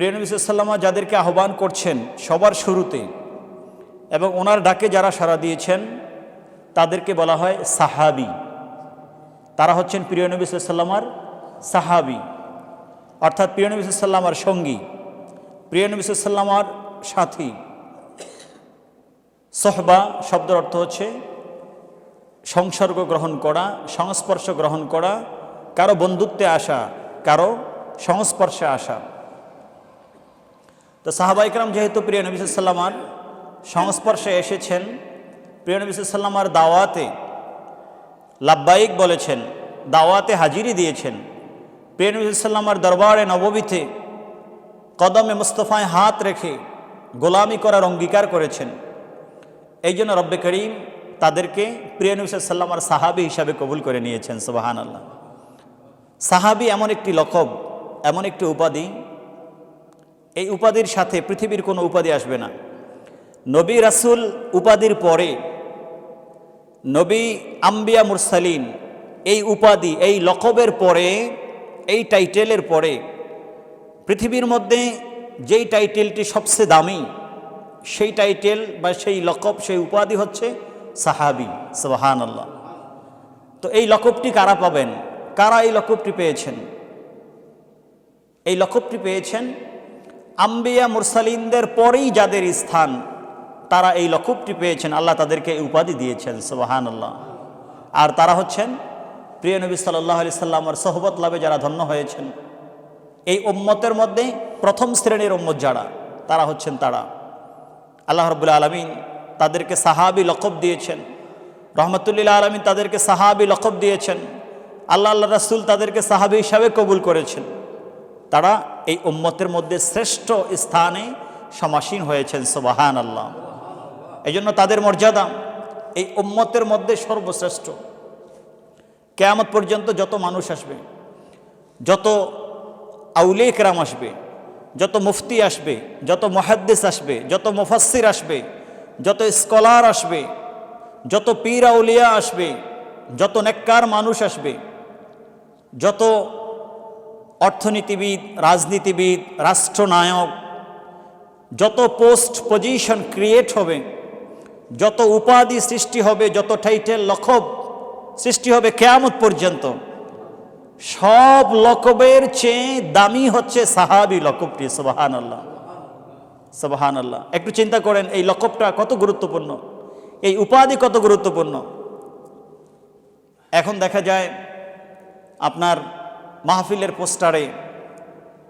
প্রিয় নবী সাল্লামা যাদেরকে আহ্বান করছেন সবার শুরুতে এবং ওনার ডাকে যারা সাড়া দিয়েছেন, তাদেরকে বলা হয় সাহাবি। তারা হচ্ছেন প্রিয় নবী সাল্লামার সাহাবি। অর্থাৎ প্রিয় নবী সাল্লামার সঙ্গী, প্রিয় নবী সাল্লামার সাথী। সহবা শব্দের অর্থ হচ্ছে সংসর্গ গ্রহণ করা, সংস্পর্শ গ্রহণ করা, কারও বন্ধুত্বে আসা, কারও সংস্পর্শে আসা। তো সাহাবাইকরাম যেহেতু প্রিয় নবী সাল্লামার সংস্পর্শে এসেছেন, প্রিয় নবী সাল্লামার দাওয়াতে লাব্বাইক বলেছেন, দাওয়াতে হাজিরি দিয়েছেন। প্রিয় নবী সাল্লামার দরবারে নববীতে কদমে মুস্তফায় হাত রেখে গোলামি করার অঙ্গীকার করেছেন। এই জন্য রব্বে করিম তাদেরকে প্রিয় নবী সাল্লামার সাহাবি হিসাবে কবুল করে নিয়েছেন সুবাহান আল্লাহ সাহাবি এমন একটি লকব, এমন একটি উপাধি এই উপাধির সাথে পৃথিবীর কোনো উপাধি আসবে না। নবী রাসুল উপাধির পরে নবী আম্বিয়া মুরসালিন এই উপাধি, এই লকবের পরে, এই টাইটেলের পরে পৃথিবীর মধ্যে যেই টাইটেলটি সবচেয়ে দামি, সেই টাইটেল বা সেই লকব, সেই উপাধি হচ্ছে সাহাবি সবাহান আল্লাহ তো এই লকবটি কারা পাবেন? কারা এই লকবটি পেয়েছেন? এই লকবটি পেয়েছেন আম্বিয়া মুরসালিনদের পরেই যাদের স্থান, তারা এই লকবটি পেয়েছেন, আল্লাহ তাদেরকে এই উপাধি দিয়েছেন সুবাহান আল্লাহ আর তারা হচ্ছেন, প্রিয় নবী সাল্লাহ আলি সাল্লামর সহবত লাভে যারা ধন্য হয়েছেন, এই উম্মতের মধ্যে প্রথম শ্রেণির উম্মত যারা, তারা হচ্ছেন তারা। আল্লাহ রবুল্লা আলমিন তাদেরকে সাহাবি লকব দিয়েছেন রহমতুল্লাহ আলমিন তাদেরকে সাহাবি লকব দিয়েছেন, আল্লাহ আল্লাহ রাসুল তাদেরকে সাহাবি হিসাবে কবুল করেছেন। তারা এই উম্মতের মধ্যে শ্রেষ্ঠ স্থানে সমাসীন হয়েছেন সোবাহান আল্লাহ এই জন্য তাদের মর্যাদা এই উম্মতের মধ্যে সর্বশ্রেষ্ঠ। কেয়ামত পর্যন্ত যত মানুষ আসবে, যত আউলে কেরাম আসবে, যত মুফতি আসবে, যত মহাদ্দেশ আসবে, যত মুফাসির আসবে, যত স্কলার আসবে, যত পীর আউলিয়া আসবে, যত নেককার মানুষ আসবে, যত অর্থনীতিবিদ, রাজনীতিবিদ, রাষ্ট্রনায়ক, যত পোস্ট পজিশন ক্রিয়েট হবে, যত উপাধি সৃষ্টি হবে, যত টাইটেল লখব সৃষ্টি হবে কেয়ামত পর্যন্ত, সব লকবের চেয়ে দামি হচ্ছে সাহাবি লকবটি সবাহান আল্লাহ সবাহান আল্লাহ একটু চিন্তা করেন, এই লকবটা কত গুরুত্বপূর্ণ? এই উপাধি কত গুরুত্বপূর্ণ? এখন দেখা যায়, আপনার মাহফিলের পোস্টারে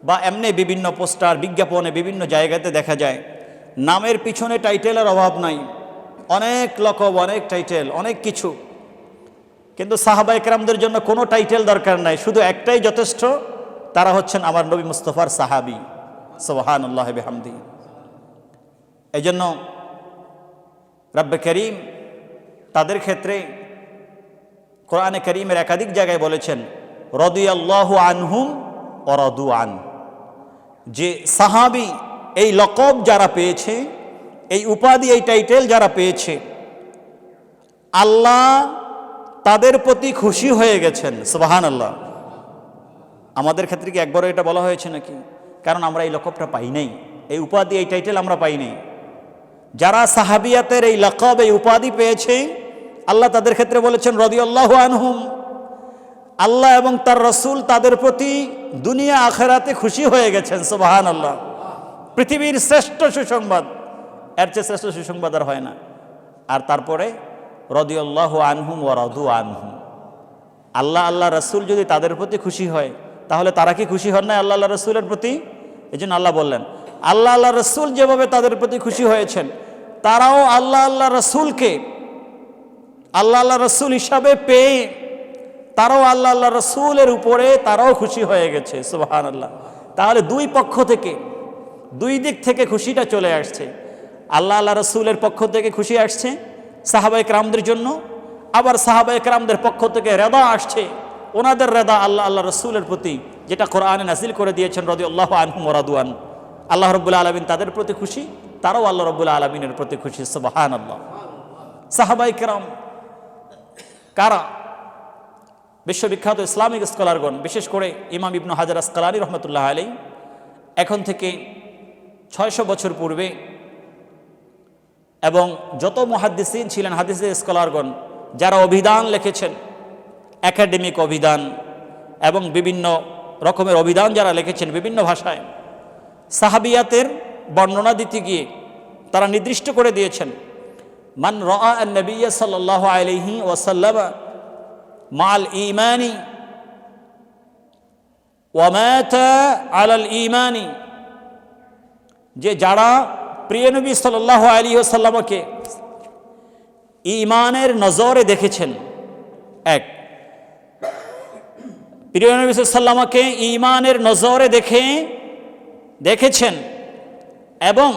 বা এমনি বিভিন্ন পোস্টার বিজ্ঞাপনে বিভিন্ন জায়গাতে দেখা যায়, নামের পিছনে টাইটেলের অভাব নাই। অনেক লকব, অনেক টাইটেল, অনেক কিছু। কিন্তু সাহাবা একরামদের জন্য কোনো টাইটেল দরকার নাই, শুধু একটাই যথেষ্ট, তারা হচ্ছেন আমার নবী মুস্তফার সাহাবি। সোহান আল্লাহ হামদি এই জন্য রব্বে করিম তাদের ক্ষেত্রে কোরআনে করিমের একাধিক জায়গায় বলেছেন রদিয়াল্লাহ আনহুম অরদু আন। যে সাহাবি এই লকব যারা পেয়েছে, এই উপাধি, এই টাইটেল যারা পেয়েছে, আল্লাহ তাদের প্রতি খুশি হয়ে গেছেন সুবাহান আল্লাহ আমাদের ক্ষেত্রে কি একবারও এটা বলা হয়েছে নাকি? কারণ আমরা এই লকবটা পাই নাই। এই উপাধি, এই টাইটেল আমরা পাই নাই। যারা সাহাবিয়াতের এই লকব, এই উপাধি পেয়েছে, আল্লাহ তাদের ক্ষেত্রে বলেছেন রদিউল্লাহ আনহুম আল্লাহ এবং তার রসুল তাদের প্রতি দুনিয়া আখেরাতে খুশি হয়ে গেছেন সুবাহান আল্লাহ পৃথিবীর শ্রেষ্ঠ সুসংবাদ, এর চেয়ে শ্রেষ্ঠ সুসংবাদ আর হয় না। আর তারপরে রদিউল্লাহ আনহুম ও রদু আনহুম। আল্লাহ আল্লাহ রসুল যদি তাদের প্রতি খুশি হয়, তাহলে তারা কি খুশি হন না আল্লাহ আল্লাহ রসুলের প্রতি? এই জন্য আল্লাহ বললেন, আল্লাহ আল্লাহ রসুল যেভাবে তাদের প্রতি খুশি হয়েছেন, তারাও আল্লাহ আল্লাহ রসুলকে আল্লাহ আল্লাহ রসুল হিসাবে পেয়ে তারাও আল্লাহ আল্লাহ রসুলের উপরে তারাও খুশি হয়ে গেছে সুবাহান আল্লাহ তাহলে দুই পক্ষ থেকে, দুই দিক থেকে খুশিটা চলে আসছে। আল্লাহ আল্লাহ রসুলের পক্ষ থেকে খুশি আসছে সাহাবাই রামদের জন্য, আবার সাহাবাই রামদের পক্ষ থেকে রেদা আসছে। ওনাদের রেদা আল্লাহ আল্লাহ রসুলের প্রতি, যেটা কোরআনে নাসিল করে দিয়েছেন রদি আল্লাহ আনহুম মরাদুয়ান আল্লাহ রব্বুল্লা আলমিন তাদের প্রতি খুশি, তারাও আল্লাহ রব্বুল্লা আলমিনের প্রতি খুশি সুবাহান আল্লাহ সাহাবাই কেরাম কারা? বিশ্ববিখ্যাত ইসলামিক স্কলারগণ, বিশেষ করে ইমাম ইবনু হাজার আসকালানি রহমতুল্লাহ আলী এখন থেকে ছয়শো বছর পূর্বে এবং যত মহাদ্দিসিন ছিলেন, হাদিসের স্কলারগণ, যারা অভিধান লিখেছেন, একাডেমিক অভিধান এবং বিভিন্ন রকমের অভিধান যারা লিখেছেন বিভিন্ন ভাষায়, সাহাবিয়াতের বর্ণনা দিতে গিয়ে তারা নির্দিষ্ট করে দিয়েছেন, মান রা নবিয়া সাল্লাহ আলহি ওয়াসাল্লাম মাল ইমানি। ওয়ামাতা আলাল ইমানি। যে যারা প্রিয় নবী সাল্লাহ আলী সাল্লামকে ইমানের নজরে দেখেছেন, এক। প্রিয় নবী সাল্লামকে ইমানের নজরে দেখে দেখেছেন এবং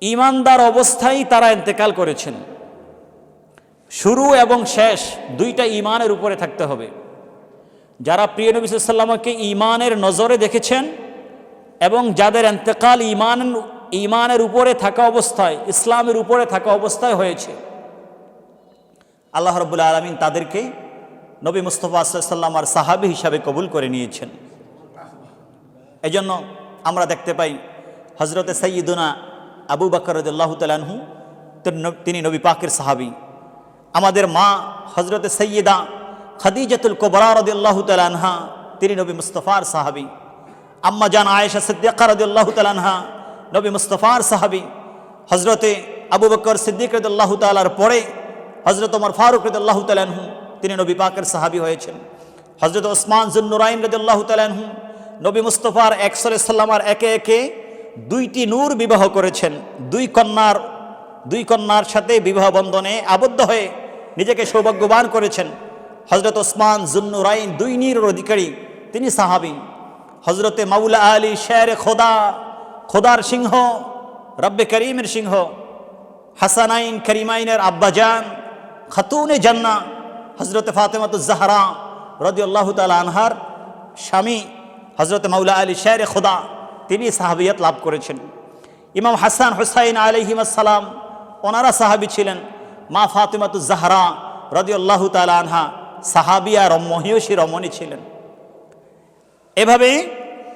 ইমানদার অবস্থায় তারা ইন্তেকাল করেছেন। শুরু এবং শেষ দুইটা ইমানের উপরে থাকতে হবে। যারা প্রিয় নবী সাল্লামকে ইমানের নজরে দেখেছেন এবং যাদের এন্তেকাল ইমান ইমানের উপরে থাকা অবস্থায়, ইসলামের উপরে থাকা অবস্থায় হয়েছে, আল্লাহ রবুল্লা আলমিন তাদেরকে নবী মুস্তফা সাল্লাম আর সাহাবি হিসাবে কবুল করে নিয়েছেন। এজন্য আমরা দেখতে পাই হজরতে সৈয়দুনা আবু বাকর রদুল্লাহ তালাহু তিনি নবী পাকের সাহাবি। আমাদের মা হজরতে সৈয়দা খাদিজাতুল কোবরা রদুল্লাহ তালানহা তিনি নবী মুস্তফার সাহাবি। আম্মা জান আয়েশা সিদ্দিকা রদুল্লাহ তালানহা নবী মুস্তফার সাহাবি। হজরতে আবু বকর সিদ্দিক রদুল্লাহ তালার পরে হজরত ওমর ফারুক রদুল্লাহ তালানহু তিনি নবী পাকের সাহাবি হয়েছেন। হজরত ওসমান জুন্নুরাইন রদুল্লাহ তালানহু নবী মুস্তফার একসরে সাল্লামার একে একে দুইটি নূর বিবাহ করেছেন। দুই কন্যার দুই কন্যার সাথে বিবাহ বন্ধনে আবদ্ধ হয়ে নিজেকে সৌভাগ্যবান করেছেন। হজরত ওসমান জুন্নুরাইন দুই নীরের অধিকারী, তিনি সাহাবি। হজরতে মাউলা আলী শের খোদা, খোদার সিংহ, রব্বে করিমের সিংহ, হাসানাইন করিমাইনের আব্বাজান, খাতুনে জান্না হজরতে ফাতেমাতুজাহরা রদি আল্লাহ তালা আনহার স্বামী হজরত মাউলা আলী শের খোদা, তিনি সাহাবিয়াত লাভ করেছেন। ইমাম হাসান হুসাইন আলহিমাসালাম ওনারা সাহাবি ছিলেন। মা ফাতেমাতুজাহরা রদি আল্লাহ তালা আনহা সাহাবিয়া রম্মহিয়সী রমণী ছিলেন। এভাবে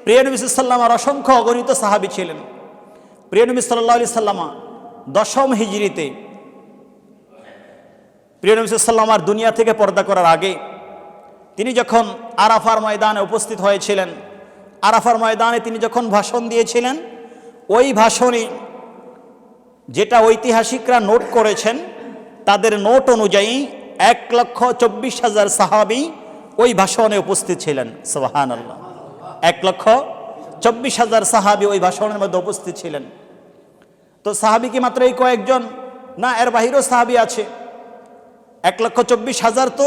প্রিয় নবী সাল্লামার অসংখ্য অগণিত সাহাবি ছিলেন। প্রিয় নবী সাল্লাহ আলি সাল্লামা দশম হিজড়িতে প্রিয় নবী সাল্লামার দুনিয়া থেকে পর্দা করার আগে তিনি যখন আরাফার ময়দানে উপস্থিত হয়েছিলেন, আরাফার ময়দানে তিনি যখন ভাষণ দিয়েছিলেন, ওই ভাষণে যেটা ঐতিহাসিকরা নোট করেছেন তাদের নোট অনুযায়ী এক লক্ষ চব্বিশ হাজার সাহাবি ওই ভাষণে উপস্থিত ছিলেন সোহান আল্লাহ এক লক্ষ চব্বিশ হাজার সাহাবি ওই ভাষণের মধ্যে উপস্থিত ছিলেন। তো সাহাবি কি মাত্র এই কয়েকজন? না, এর বাহিরেও সাহাবি আছে। এক লক্ষ চব্বিশ হাজার তো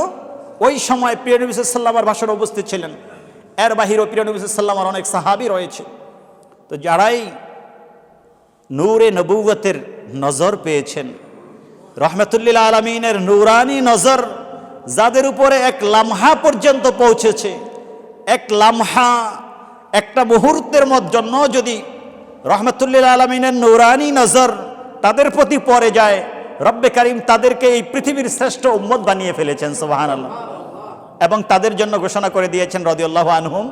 ওই সময় প্রিয় সাল্লামার ভাষণে উপস্থিত ছিলেন। এর বাহিরেও প্রিয় সাল্লামার অনেক সাহাবি রয়েছে। তো যারাই নূরে নবুগতের নজর পেয়েছেন রহমতুল্লিল আলমিনের নুরানি নজর যাদের উপরে এক লামহা পর্যন্ত পৌঁছেছে, এক লামহা একটা মুহূর্তের মত জন্য যদি রহমতুল্লিল আলমিনের নুরানি নজর তাদের প্রতি পরে যায়, রব্বে করিম তাদেরকে এই পৃথিবীর শ্রেষ্ঠ উম্মত বানিয়ে ফেলেছেন সোহান আল্লাহ এবং তাদের জন্য ঘোষণা করে দিয়েছেন রদিউল্লাহ আনহুম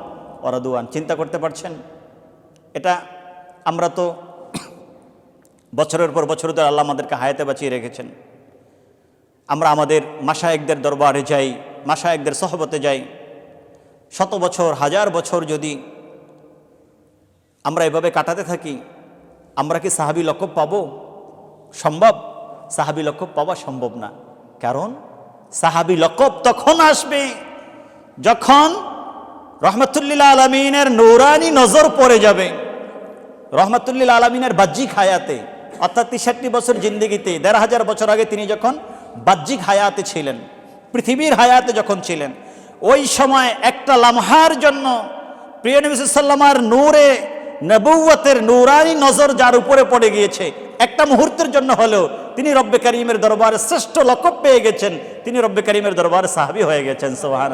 ওরাদুয়ান চিন্তা করতে পারছেন? এটা আমরা তো বছরের পর বছর ধরে আল্লাহ আমাদেরকে হায়াতে বাঁচিয়ে রেখেছেন। আমরা আমাদের মাসায়েকদের দরবারে যাই মাসায়েকদের সহবতে যাই। শত বছর, হাজার বছর যদি আমরা এভাবে কাটাতে থাকি, আমরা কি সাহাবি লক্ষ্য পাবো? সম্ভব? সাহাবি লক্ষ্য পাওয়া সম্ভব না। কারণ সাহাবি লকব তখন আসবে যখন রহমতুল্লিল আলমিনের নৌরানি নজর পড়ে যাবে। রহমতুল্লিল আলমিনের বাহ্যিক হায়াতে অর্থাৎ তিষট্টি বছর জিন্দিগিতে, দেড় হাজার বছর আগে তিনি যখন বাহ্যিক হায়াতে ছিলেন, পৃথিবীর হায়াতে যখন ছিলেন, ওই সময় একটা লামহার জন্য প্রিয় নবী সাল্লামার নূরে নবুয়তের নূরানি নজর যার উপরে পড়ে গিয়েছে, একটা মুহূর্তের জন্য হলেও তিনি রব্বে করিমের দরবারে শ্রেষ্ঠ লকব পেয়ে গেছেন, তিনি রব্বে করিমের দরবারে সাহাবি হয়ে গেছেন সোহান